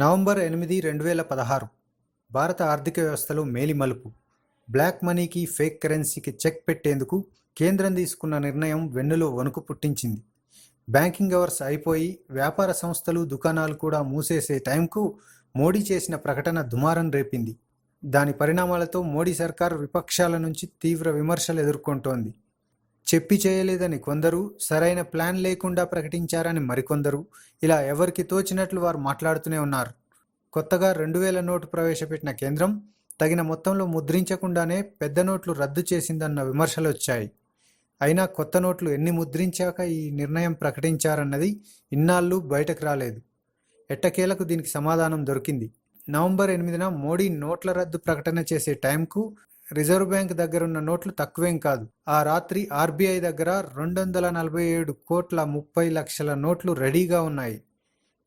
November ఎనిమిది రెండు వేల పదహారు. భారత ఆర్థిక వ్యవస్థలో మేలిమలుపు. బ్లాక్ మనీకి ఫేక్ కరెన్సీకి చెక్ పెట్టేందుకు కేంద్రం తీసుకున్న నిర్ణయం వెన్నులో వణుకు పుట్టించింది. బ్యాంకింగ్ అవర్స్ అయిపోయి వ్యాపార సంస్థలు దుకాణాలు కూడా మూసేసే టైంకు మోడీ చేసిన ప్రకటన దుమారం రేపింది. దాని పరిణామాలతో మోడీ సర్కార్ విపక్షాల నుంచి తీవ్ర విమర్శలు ఎదుర్కొంటోంది. చెప్పి చేయలేదని కొందరు సరైన ప్లాన్ లేకుండా ప్రకటించారని మరికొందరు. ఇలా ఎవరికి తోచినట్లు వారు మాట్లాడుతూనే ఉన్నారు. కొత్తగా రెండు వేల నోటు ప్రవేశపెట్టిన కేంద్రం తగిన మొత్తంలో ముద్రించకుండానే పెద్ద నోట్లు రద్దు చేసిందన్న విమర్శలు వచ్చాయి. అయినా కొత్త నోట్లు ఎన్ని ముద్రించాక ఈ నిర్ణయం ప్రకటించారన్నది ఇన్నాళ్ళు బయటకు రాలేదు. ఎట్టకేలకు దీనికి సమాధానం దొరికింది. నవంబర్ ఎనిమిదిన మోడీ నోట్ల రద్దు ప్రకటన చేసే టైంకు రిజర్వ్ బ్యాంక్ దగ్గరున్న నోట్లు తక్కువేం కాదు. ఆ రాత్రి ఆర్బీఐ దగ్గర రెండు వందల నలభై ఏడు కోట్ల ముప్పై లక్షల నోట్లు రెడీగా ఉన్నాయి.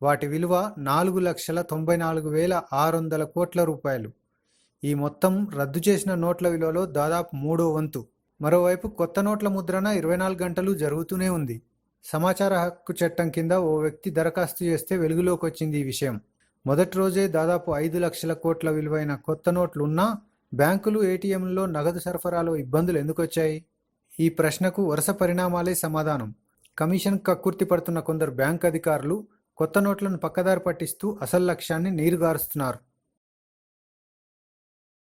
వాటి విలువ నాలుగు లక్షల తొంభై నాలుగు వేల ఆరు వందల కోట్ల రూపాయలు. ఈ మొత్తం రద్దు చేసిన నోట్ల విలువలో దాదాపు మూడో వంతు. మరోవైపు కొత్త నోట్ల ముద్రణ ఇరవై నాలుగు గంటలు జరుగుతూనే ఉంది. సమాచార హక్కు చట్టం కింద ఓ వ్యక్తి దరఖాస్తు చేస్తే వెలుగులోకి వచ్చింది ఈ విషయం. మొదటి రోజే దాదాపు ఐదు లక్షల కోట్ల విలువైన కొత్త నోట్లున్నా బ్యాంకులు ఏటీఎంలలో నగదు సరఫరాలో ఇబ్బందులు ఎందుకు వచ్చాయి ఈ ప్రశ్నకు వరుస పరిణామాలే సమాధానం. కమిషన్ కక్కుర్తి పడుతున్న కొందరు బ్యాంక్ అధికారులు కొత్త నోట్లను పక్కదారి పట్టిస్తూ అసలు లక్ష్యాన్ని నీరుగారుస్తున్నారు.